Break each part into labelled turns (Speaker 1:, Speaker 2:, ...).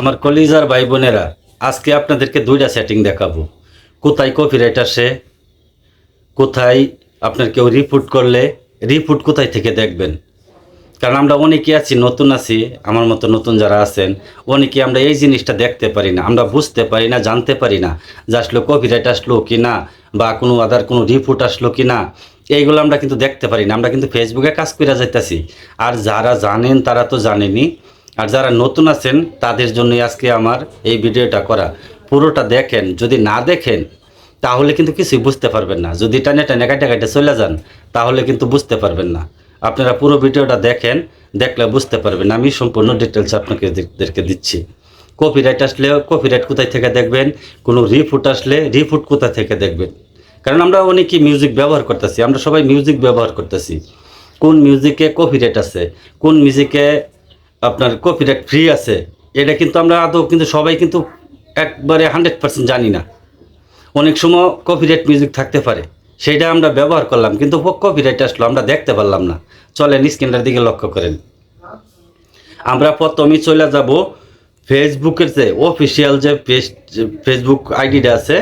Speaker 1: আমার কলিজার ভাই বোনেরা আজকে আপনাদেরকে দুইটা সেটিং দেখাবো। কোথায় কপিরাইট আসে, কোথায় আপনার কেউ রিপোর্ট করলে রিপোর্ট কোথায় থেকে দেখবেন? কারণ আমরা অনেকে আছি, নতুন আছি, আমার মতো নতুন যারা আছেন অনেকে আমরা এই জিনিসটা দেখতে পারি না, আমরা বুঝতে পারি না, জানতে পারি না যে আসলো কপিরাইট আসলো কি না, বা কোনো আদার কোনো রিপোর্ট আসলো কি না, এইগুলো আমরা কিন্তু দেখতে পারি না, আমরা কিন্তু ফেসবুকে কাজ করে যাইতেছি। আর যারা জানেন তারা তো জানেনি আর যারা নতুন আছেন, তাদের জন্যই আজকে আমার এই ভিডিওটা করা। পুরোটা দেখেন, যদি না দেখেন, তাহলে কিন্তু কিছুই বুঝতে পারবেন না। যদি টানে টানে কাটে কাটে চলে যান, তাহলে কিন্তু বুঝতে পারবেন না। আপনারা পুরো ভিডিওটা দেখেন, দেখলে বুঝতে পারবেন। আমি সম্পূর্ণ ডিটেলস আপনাকে দিচ্ছি। কপিরাইট আসলে কপিরাইট কোথায় থেকে দেখবেন? কোনো রিফুট আসলে রিফুট কোথা থেকে দেখবেন? কারণ আমরা অনেকেই মিউজিক ব্যবহার করতেছি, আমরা সবাই মিউজিক ব্যবহার করতেছি। কোন মিউজিকে কপিরাইট আছে? কোন মিউজিকে আপনার কপিরাইট ফ্রি আছে। এটা কিন্তু আমরা আদৌ কিন্তু সবাই কিন্তু একবারে হান্ড্রেড পার্সেন্ট জানি না। অনেক সময় কপিরাইট মিউজিক থাকতে পারে। সেটা আমরা ব্যবহার করলাম, কিন্তু কপিরাইট আসলো, আমরা দেখতে পারলাম না। চলেন স্ক্রিনটার দিকে লক্ষ্য করেন। আমরা প্রথমেই চলে যাব ফেসবুকের যে অফিসিয়াল যে পেজ ফেসবুক আইডিটা আছে,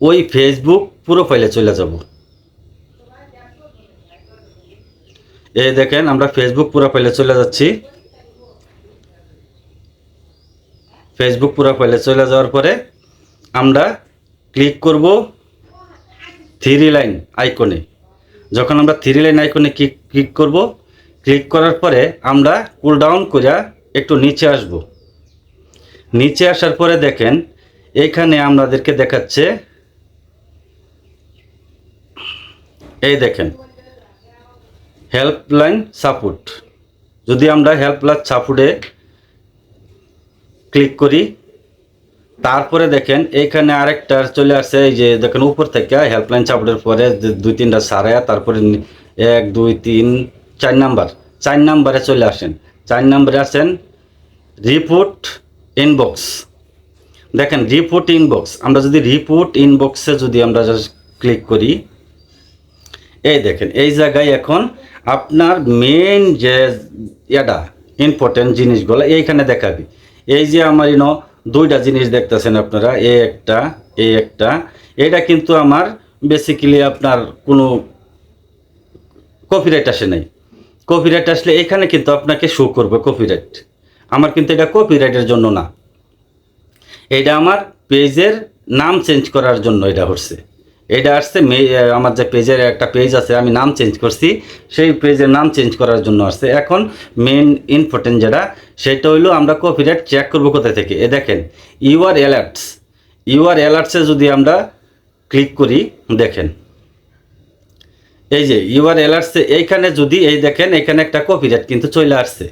Speaker 1: ওই ফেসবুক প্রোফাইলে চলে যাব। এই দেখেন, আমরা ফেসবুক প্রোফাইলে চলে যাচ্ছি। ফেসবুক প্রোফাইলে চলে যাওয়ার পরে আমরা ক্লিক করব থ্রি লাইন আইকনে যখন আমরা থ্রি লাইন আইকনে ক্লিক ক্লিক করব ক্লিক করার পরে আমরা কুল ডাউন করে একটু নিচে আসব। নিচে আসার পরে দেখেন, এখানে আমাদেরকে দেখাচ্ছে, এই দেখেন হেল্পলাইন সাপোর্ট যদি আমরা হেল্পলাইন সাপোর্টে ক্লিক করি। তারপরে দেখেন এইখানে আরেকটা চলে আসছে এই যে দেখেন উপর থেকে হেল্পলাইন চাপড়ের পরে দুই তিনটা সারায়া, তারপরে এক, দুই, তিন, চার নাম্বার। চার নাম্বারে চলে আসেন। চার নাম্বারে আসেন রিপোর্ট ইনবক্স দেখেন রিপোর্ট ইনবক্স আমরা যদি রিপোর্ট ইনবক্সে যদি আমরা ক্লিক করি, এই দেখেন, এই জায়গায় এখন আপনার মেন যে ইয়াটা ইম্পর্টেন্ট জিনিসগুলো, এইখানে দেখাবি। এই যে আমার ইনো দুইটা জিনিস দেখতেছেন আপনারা, এ একটা এ একটা, এটা কিন্তু আমার বেসিক্যালি আপনার কোনো কপিরাইট আসে নাই। কপিরাইট আসলে এখানে কিন্তু আপনাকে শো করবে কপিরাইট আমার কিন্তু এটা কপিরাইটের জন্য না। এটা আমার পেজের নাম চেঞ্জ করার জন্য এটা হচ্ছে। এটা আসছে মে- আমার যে পেজের একটা পেজ আছে, আমি নাম চেঞ্জ করছি। সেই পেজের নাম চেঞ্জ করার জন্য আসছে। এখন মেন ইম্পর্টেন্ট যেটা, সেটা হইল আমরা কপিরাইট চেক করব কোথা থেকে? এ দেখেন ইউআর অ্যালার্টস ইউআর অ্যালার্টসে যদি আমরা ক্লিক করি, দেখেন। এই যে ইউআর অ্যালার্টসে এইখানে যদি, এই দেখেন, এখানে একটা কপিরাইট কিন্তু চলে আসছে।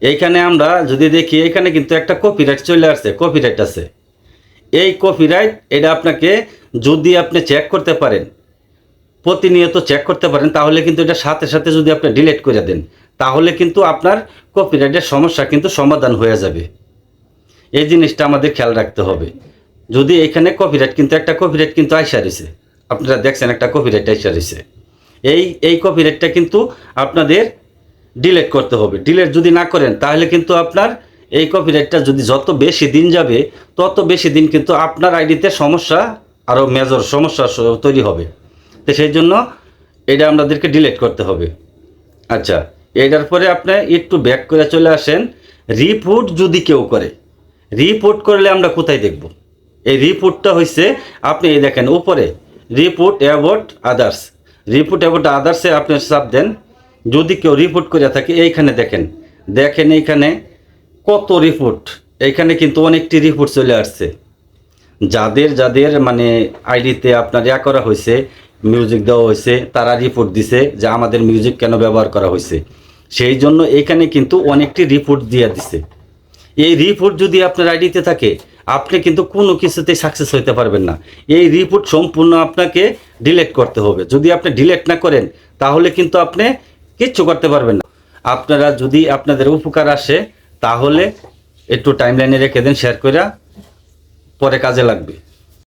Speaker 1: এইখানে আমরা যদি দেখি, এখানে কিন্তু একটা কপিরাইট চলে আসছে কপিরাইট আছে। এই কপিরাইট এটা আপনাকে যদি আপনি চেক করতে পারেন, প্রতিনিয়ত চেক করতে পারেন, তাহলে কিন্তু এটা সাথে সাথে যদি আপনি ডিলেট করে দেন, তাহলে কিন্তু আপনার কপিরাইটের সমস্যা কিন্তু সমাধান হয়ে যাবে। এই জিনিসটা আমাদের খেয়াল রাখতে হবে। যদি এখানে কপিরাইট কিন্তু একটা কপিরাইট কিন্তু আইসা রয়েছে, আপনারা দেখছেন একটা কপিরাইট আইসা রয়েছে। এই এই কপিরাইটটা কিন্তু আপনাদের ডিলেট করতে হবে। ডিলেট যদি না করেন, তাহলে কিন্তু আপনার এই কপিরাইটটা যদি যত বেশি দিন যাবে, তত বেশি দিন কিন্তু আপনার আইডিতে সমস্যা আরও মেজর সমস্যা তৈরি হবে। তো সেই জন্য এটা আমাদেরকে ডিলেট করতে হবে। আচ্ছা এটার পরে আপনি একটু ব্যাক করে চলে আসেন। রিপোর্ট যদি কেউ করে রিপোর্ট করলে আমরা কোথায় দেখব? এই রিপোর্টটা হচ্ছে আপনি এই দেখেন উপরে report about others report about আদার্সে আপনি চাপ দেন। যদি কেউ রিপোর্ট করে থাকে, এইখানে দেখেন। দেখেন এইখানে কত রিপোর্ট এইখানে কিন্তু অনেকটি রিপোর্ট চলে আসছে। যাদের যাদের মানে আইডিতে আপনার ইয়া করা হয়েছে মিউজিক দেওয়া হয়েছে, তারা রিপোর্ট দিছে যে আমাদের মিউজিক কেন ব্যবহার করা হয়েছে। সেই জন্য এখানে কিন্তু অনেকটি রিপোর্ট দিয়ে দিছে। এই রিপোর্ট যদি আপনার আইডিতে থাকে, আপনি কিন্তু কোনো কিছুতেই সাকসেস হতে পারবেন না। এই রিপোর্ট সম্পূর্ণ আপনাকে ডিলেট করতে হবে। যদি আপনি ডিলেট না করেন, তাহলে কিন্তু আপনি কিচ্ছু করতে পারবেন না। আপনারা যদি আপনাদের উপকার আসে, তাহলে একটু টাইমলাইনে রেখে দেন শেয়ার করে পরে কাজে লাগবে।